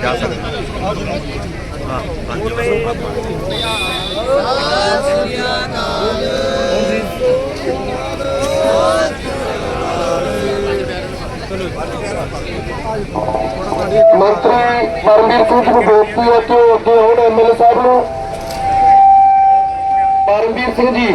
ਜਾ ਸਕਦੇ ਹਾਂ। ਮੰਤਰੀ ਪਰਮਵੀਰ ਸਿੰਘ ਜੀ ਨੂੰ ਬੇਨਤੀ ਹੈ ਕਿ ਉਹ ਅੱਗੇ ਹੋਣ ਐਮਐਲਏ ਸਾਹਿਬ ਨੂੰ ਪਰਮਵੀਰ ਸਿੰਘ ਜੀ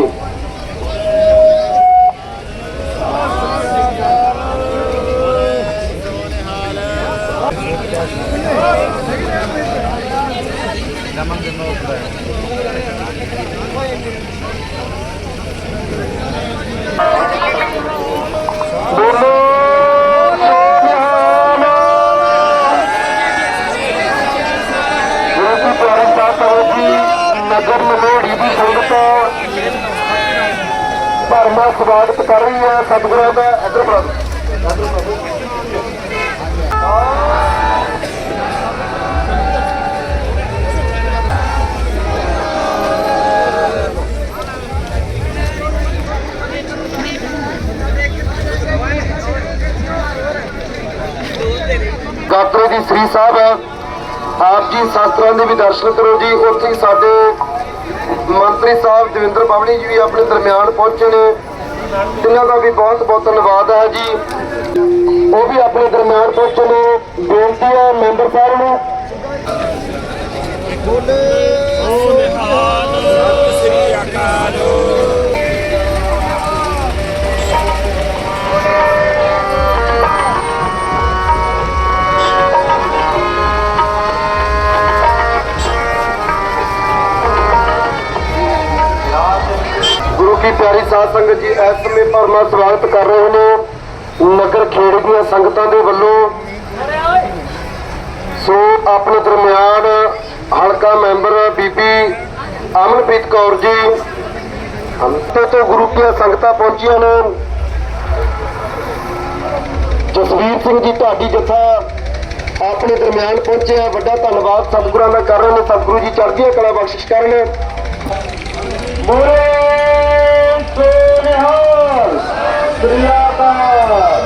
ਬੋਲੋ ਸੋਨਿਹਾਲ ਗੁਰੂ ਜੀ ਪਿਆਰੇ ਸਾਧ ਸੰਗਤ ਜੀ ਨਗਰ ਮਲੋੜੀ ਦੀ ਸੰਗਤ ਭਰਮਾ ਸਵਾਗਤ ਕਰ ਰਹੀ ਹੈ ਸਤਿਗੁਰਾਂ ਦਾ ਇੱਧਰ ਬੁਲਾਓ ਗਾਤਰੇ ਦੀ ਸ੍ਰੀ ਸਾਹਿਬ ਹੈ ਆਪ ਜੀ ਸ਼ਾਸਤਰਾਂ ਦੇ ਵੀ ਦਰਸ਼ਨ ਕਰੋ ਜੀ। ਉੱਥੇ ਸਾਡੇ ਮੰਤਰੀ ਸਾਹਿਬ ਦਵਿੰਦਰ ਬਬਲੀ ਜੀ ਵੀ ਆਪਣੇ ਦਰਮਿਆਨ ਪਹੁੰਚਣ ਨੇ। ਇਹਨਾਂ ਦਾ ਵੀ ਬਹੁਤ ਬਹੁਤ ਧੰਨਵਾਦ ਹੈ ਜੀ। ਉਹ ਵੀ ਆਪਣੇ ਦਰਮਿਆਨ ਪਹੁੰਚਣ ਬੇਨਤੀ ਹੈ ਮੈਂਬਰ ਸਾਹਿਬ ਨੂੰ। ਗੁਰੂ ਪਿਆਰੀ ਸਾਧ ਸੰਗਤ ਜੀ, ਇਸ ਸਮੇਂ ਭਰਮਾ ਸਵਾਗਤ ਕਰ ਰਹੇ ਨੇ ਨਗਰ ਖੇੜ ਦੀਆਂ ਸੰਗਤਾਂ ਦੇ ਵੱਲੋਂ। ਸੋ, ਆਪਣੇ ਦਰਮਿਆਨ ਹਲਕਾ ਮੈਂਬਰ ਬੀਬੀ ਅਮਨਪ੍ਰੀਤ ਕੌਰ ਜੀ ਹਮਤੇ ਤੋਂ ਗੁਰੂ ਕੀਆਂ ਸੰਗਤਾਂ ਪਹੁੰਚੀਆਂ ਨੇ। ਜਸਵੀਰ ਸਿੰਘ ਜੀ ਢਾਡੀ ਜਥਾ ਆਪਣੇ ਦਰਮਿਆਨ ਪਹੁੰਚਿਆ ਵੱਡਾ ਧੰਨਵਾਦ ਸਤਿਗੁਰਾਂ ਦਾ ਕਰ ਰਹੇ ਨੇ। ਸਤਿਗੁਰੂ ਜੀ ਚੜ੍ਹਦੀਆਂ ਕਲਾ ਬਖਸ਼ਿਸ਼ ਕਰਨ। ਬੋਲੇ ਸੋਨਿਹਾਲ ਸ੍ਰੀਆਕਾਰ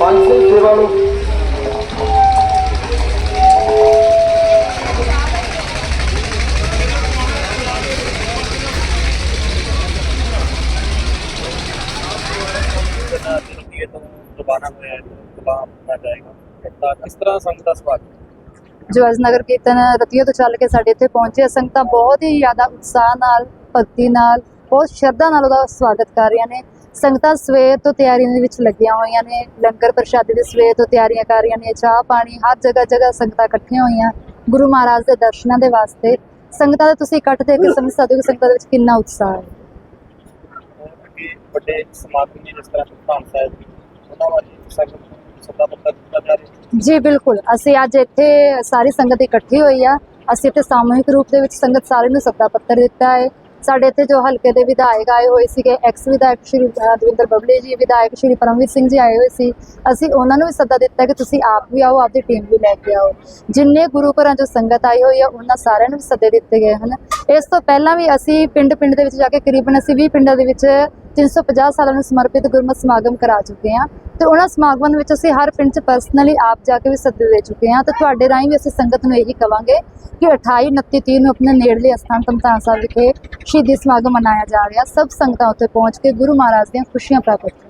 ਪੰਜ ਸਿੰਘ ਸੇਵਾ ਨੂੰ ਇਹ ਤੋਂ ਦੁਬਾਰਾ ਹੋਇਆ ਹੈ ਦੁਬਾਰਾ ਹੁੰਦਾ ਜਾਏਗਾ ਤਾਂ ਕਿਸ ਤਰ੍ਹਾਂ ਸੰਗਤ ਦਾ ਸਵਾਗਤ ਜੋ ਅੱਜ ਨਗਰ ਕੀਰਤਨ ਰਤੀਆ ਤੋਂ ਚੱਲ ਕੇ ਸਾਡੇ ਇੱਥੇ ਪਹੁੰਚੇ ਸੰਗਤਾਂ ਬਹੁਤ ਹੀ ਜ਼ਿਆਦਾ ਉਤਸ਼ਾਹ ਨਾਲ ਭਗਤੀ ਨਾਲ ਬਹੁਤ ਸ਼ਰਧਾ ਨਾਲ ਉਹਦਾ ਸਵਾਗਤ ਕਰ ਰਹੀਆਂ ਨੇ। ਸੰਗਤਾਂ ਸਵੇਰ ਤੋਂ ਤਿਆਰੀਆਂ ਦੇ ਵਿੱਚ ਲੱਗੀਆਂ ਹੋਈਆਂ ਨੇ। ਲੰਗਰ ਪ੍ਰਸ਼ਾਦੇ ਦੇ ਸਵੇਰ ਤੋਂ ਤਿਆਰੀਆਂ ਕਰ ਰਹੀਆਂ ਨੇ। ਚਾਹ ਪਾਣੀ ਹਰ ਜਗ੍ਹਾ ਜਗ੍ਹਾ ਸੰਗਤਾਂ ਇਕੱਠੀਆਂ ਹੋਈਆਂ ਗੁਰੂ ਮਹਾਰਾਜ ਦੇ ਦਰਸ਼ਨਾਂ ਦੇ ਵਾਸਤੇ। ਸੰਗਤਾਂ ਦਾ ਤੁਸੀਂ ਇਕੱਠ ਦੇਖ ਕੇ ਸਮਝ ਸਕਦੇ ਹੋ ਕਿ ਸੰਗਤਾਂ ਦੇ ਵਿੱਚ ਕਿੰਨਾ ਉਤਸ਼ਾਹ ਹੈ। ਕਿ ਵੱਡੇ ਸਮਾਗਮ ਨੇ ਜਿਸ ਤਰ੍ਹਾਂ ਧੰਨ ਸਾਹਿਬ ਜੀ ਉਹਨਾਂ ਵਾਲੀ ਸੰਗਤ ਨੂੰ ਸਦਾ ਪੱਤਾ ਦਿੱਤਾ ਜਾ ਰਿਹਾ ਹੈ। ਜੀ ਬਿਲਕੁਲ। ਅਸੀਂ ਅੱਜ ਇੱਥੇ ਸਾਰੀ ਸੰਗਤ ਇਕੱਠੀ ਹੋਈ ਆ। ਅਸੀਂ ਇੱਥੇ ਸਾਮੂਹਿਕ ਰੂਪ ਦੇ ਵਿੱਚ ਸੰਗਤ ਸਾਰੇ ਨੂੰ ਸੱਦਾ ਪੱਤਰ ਦਿੱਤਾ ਹੈ। ਸਾਡੇ ਇੱਥੇ ਜੋ ਹਲਕੇ ਦੇ ਵਿਧਾਇਕ ਆਏ ਹੋਏ ਸੀਗੇ ਐਕਸ ਵਿਧਾਇਕ ਸ਼੍ਰੀ ਦਵਿੰਦਰ ਬਬਲੇ ਜੀ, ਵਿਧਾਇਕ ਸ਼੍ਰੀ ਪਰਮਵੀਰ ਸਿੰਘ ਜੀ ਆਏ ਹੋਏ ਸੀ। ਅਸੀਂ ਉਹਨਾਂ ਨੂੰ ਵੀ ਸੱਦਾ ਦਿੱਤਾ ਕਿ ਤੁਸੀਂ ਆਪ ਵੀ ਆਓ, ਆਪਦੀ ਟੀਮ ਵੀ ਲੈ ਕੇ ਆਓ। ਜਿੰਨੇ ਗੁਰੂ ਘਰਾਂ ਚੋਂ ਸੰਗਤ ਆਈ ਹੋਈ ਆ, ਉਹਨਾਂ ਸਾਰਿਆਂ ਨੂੰ ਵੀ ਸੱਦੇ ਦਿੱਤੇ ਗਏ, ਹਨ? ਇਸ ਤੋਂ ਪਹਿਲਾਂ ਵੀ ਅਸੀਂ ਪਿੰਡ ਪਿੰਡ ਦੇ ਵਿੱਚ ਜਾ ਕੇ ਕਰੀਬਨ ਅਸੀਂ 20 ਪਿੰਡਾਂ ਦੇ ਵਿੱਚ 350 ਸਾਲਾਂ ਨੂੰ ਸਮਰਪਿਤ ਗੁਰਮਤਿ ਸਮਾਗਮ ਕਰਾ ਚੁੱਕੇ ਹਾਂ। ਤੇ ਉਹਨਾਂ ਸਮਾਗਮਾਂ ਦੇ ਵਿੱਚ ਅਸੀਂ ਹਰ ਪਿੰਡ 'ਚ ਪਰਸਨਲੀ ਆਪ ਜਾ ਕੇ ਵੀ ਸੱਦੇ ਦੇ ਚੁੱਕੇ ਹਾਂ ਤੇ ਤੁਹਾਡੇ ਰਾਹੀਂ ਵੀ ਅਸੀਂ ਸੰਗਤ ਨੂੰ ਇਹੀ ਕਵਾਂਗੇ ਕਿ 28 29 30 ਨੂੰ ਆਪਣੇ ਨੇੜਲੇ ਅਸਥਾਨ ਤਮਤਾਨ ਸਾਹਿਬ ਵਿਖੇ ਸ਼ਹੀਦੀ ਸਮਾਗਮ ਮਨਾਇਆ ਜਾ ਰਿਹਾ। ਸਭ ਸੰਗਤਾਂ ਉੱਤੇ ਪਹੁੰਚ ਕੇ ਗੁਰੂ ਮਹਾਰਾਜ ਦੀਆਂ ਖੁਸ਼ੀਆਂ ਪ੍ਰਾਪਤ